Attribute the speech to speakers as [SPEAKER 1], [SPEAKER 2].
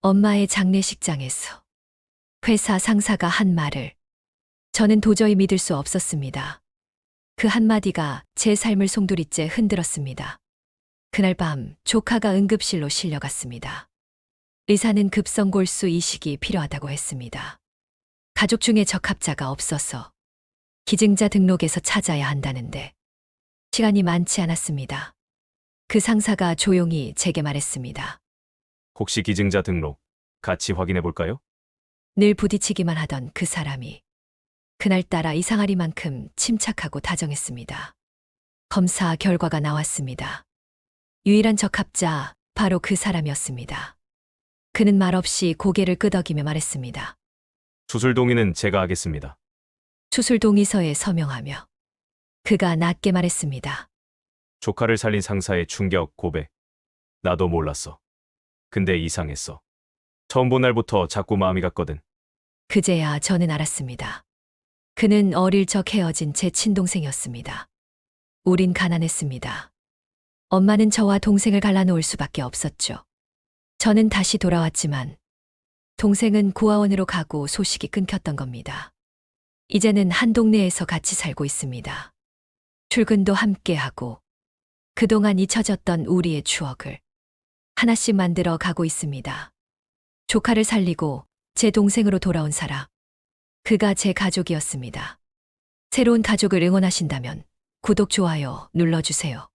[SPEAKER 1] 엄마의 장례식장에서 회사 상사가 한 말을 저는 도저히 믿을 수 없었습니다. 그 한마디가 제 삶을 송두리째 흔들었습니다. 그날 밤 조카가 응급실로 실려갔습니다. 의사는 급성골수 이식이 필요하다고 했습니다. 가족 중에 적합자가 없어서 기증자 등록에서 찾아야 한다는데 시간이 많지 않았습니다. 그 상사가 조용히 제게 말했습니다.
[SPEAKER 2] 혹시 기증자 등록 같이 확인해 볼까요?
[SPEAKER 1] 늘 부딪히기만 하던 그 사람이 그날따라 이상하리만큼 침착하고 다정했습니다. 검사 결과가 나왔습니다. 유일한 적합자 바로 그 사람이었습니다. 그는 말없이 고개를 끄덕이며 말했습니다.
[SPEAKER 2] 수술 동의는 제가 하겠습니다.
[SPEAKER 1] 수술 동의서에 서명하며 그가 낮게 말했습니다.
[SPEAKER 2] 조카를 살린 상사의 충격 고백. 나도 몰랐어. 근데 이상했어. 처음 본 날부터 자꾸 마음이 갔거든.
[SPEAKER 1] 그제야 저는 알았습니다. 그는 어릴 적 헤어진 제 친동생이었습니다. 우린 가난했습니다. 엄마는 저와 동생을 갈라놓을 수밖에 없었죠. 저는 다시 돌아왔지만 동생은 고아원으로 가고 소식이 끊겼던 겁니다. 이제는 한 동네에서 같이 살고 있습니다. 출근도 함께 하고 그동안 잊혀졌던 우리의 추억을 하나씩 만들어 가고 있습니다. 조카를 살리고 제 동생으로 돌아온 사람. 그가 제 가족이었습니다. 새로운 가족을 응원하신다면 구독, 좋아요 눌러주세요.